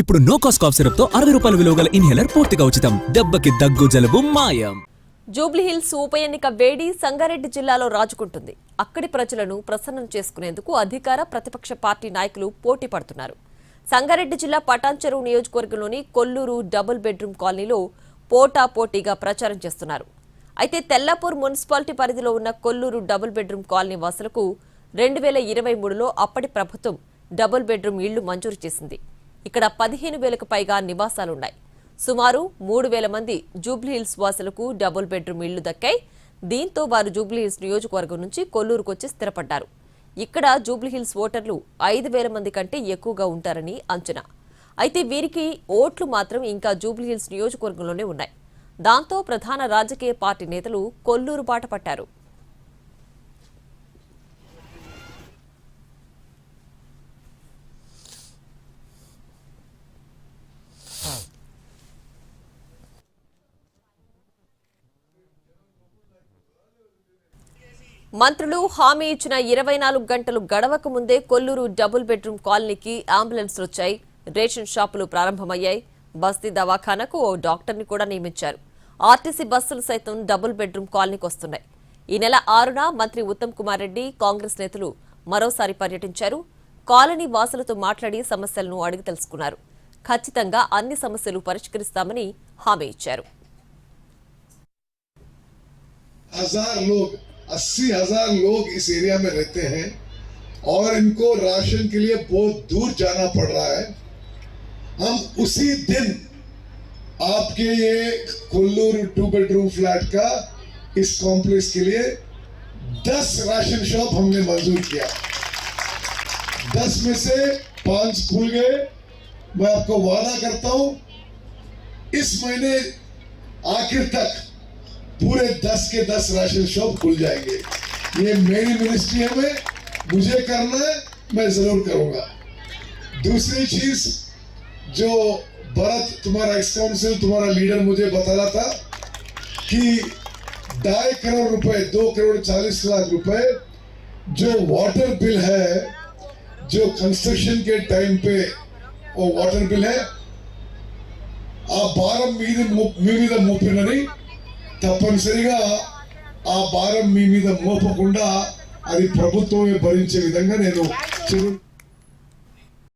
ఇప్పుడు no cost cough సిరప్తో అరవై రూపాయల విలువ గల ఇన్హేలర్ పూర్తిగా ఉచితం. దెబ్బకి దగ్గు జలుబు మాయం. జూబ్లీహిల్స్ ఉప ఎన్నిక వేడి సంగారెడ్డి జిల్లాలో రాజుకుంటుంది. అక్కడి ప్రజలను ప్రసన్నం చేసుకునేందుకు అధికార ప్రతిపక్ష పార్టీ నాయకులు పోటీ పడుతున్నారు. సంగారెడ్డి జిల్లా పటాన్చెరువు నియోజకవర్గంలోని కొల్లూరు డబుల్ బెడ్రూమ్ కాలనీలో పోటా పోటీగా ప్రచారం చేస్తున్నారు. అయితే తెల్లాపూర్ మున్సిపాలిటీ పరిధిలో ఉన్న కొల్లూరు డబుల్ బెడ్రూమ్ కాలనీ వాసులకు రెండు వేల ఇరవై మూడులో అప్పటి ప్రభుత్వం డబుల్ బెడ్రూమ్ ఇళ్ళు మంజూరు చేసింది. ఇక్కడ పదిహేను వేలకు పైగా నివాసాలున్నాయి. సుమారు మూడు వేల మంది జూబ్లీహిల్స్ వాసులకు డబుల్ బెడ్రూమ్ ఇళ్ళు దక్కాయి. దీంతో వారు జూబ్లీహిల్స్ నియోజకవర్గం నుంచి కొల్లూరుకు వచ్చి స్థిరపడ్డారు. ఇక్కడ జూబ్లీహిల్స్ ఓటర్లు ఐదు వేల మంది కంటే ఎక్కువగా ఉంటారని అంచనా. అయితే వీరికి ఓట్లు మాత్రం ఇంకా జూబ్లీహిల్స్ నియోజకవర్గంలోనే ఉన్నాయి. దాంతో ప్రధాన రాజకీయ పార్టీ నేతలు కొల్లూరు బాట పట్టారు. మంత్రులు హామీ ఇచ్చిన ఇరవై నాలుగు గంటలు గడవక ముందే కొల్లూరు డబుల్ బెడ్రూమ్ కాలనీకి అంబులెన్స్లు వచ్చాయి. రేషన్ షాపులు ప్రారంభమయ్యాయి. బస్తీ దవాఖానకు ఓ డాక్టర్ని కూడా నియమించారు. ఆర్టీసీ బస్సులు సైతం డబుల్ బెడ్రూమ్ కాలనీకి వస్తున్నాయి. ఈ నెల ఆరున మంత్రి ఉత్తమ్ కుమార్ రెడ్డి కాంగ్రెస్ నేతలు మరోసారి పర్యటించారు. కాలనీ వాసులతో మాట్లాడి సమస్యలను అడిగి తెలుసుకున్నారు. ఖచ్చితంగా అన్ని సమస్యలు పరిష్కరిస్తామని హామీ ఇచ్చారు. अस्सी हज़ार लोग इस एरिया में रहते हैं और इनको राशन के लिए बहुत दूर जाना पड़ रहा है। हम उसी दिन आपके ये कोल्लूर टू बेडरूम फ्लैट का इस कॉम्प्लेक्स के लिए दस राशन शॉप हमने मंजूर किया। दस में से पाँच खुल गए। मैं आपको वादा करता हूँ, इस महीने आखिर तक पूरे दस के दस राशन शॉप खुल जाएँगे। ये मेरी मिनिस्ट्री है, मैं, मुझे करना है, मैं ज़रूर करूँगा। दूसरी चीज़, जो भरत, तुम्हारा एक्स काउंसिल तुम्हारा लीडर मुझे बता रहा था कि ढाई करोड़ रुपए, दो करोड़ चालीस लाख रुपए, जो वाटर बिल है, जो कंस्ट्रक्शन के टाइम पे वो वाटर बिल है, आप बारह ಮೀರಿದ ಮೀರಿದ नहीं తప్పనిసరిగా ఆ భారం మీ మీద మోపకుండా అది ప్రభుత్వమే భరించే విధంగా నేను చర్యలు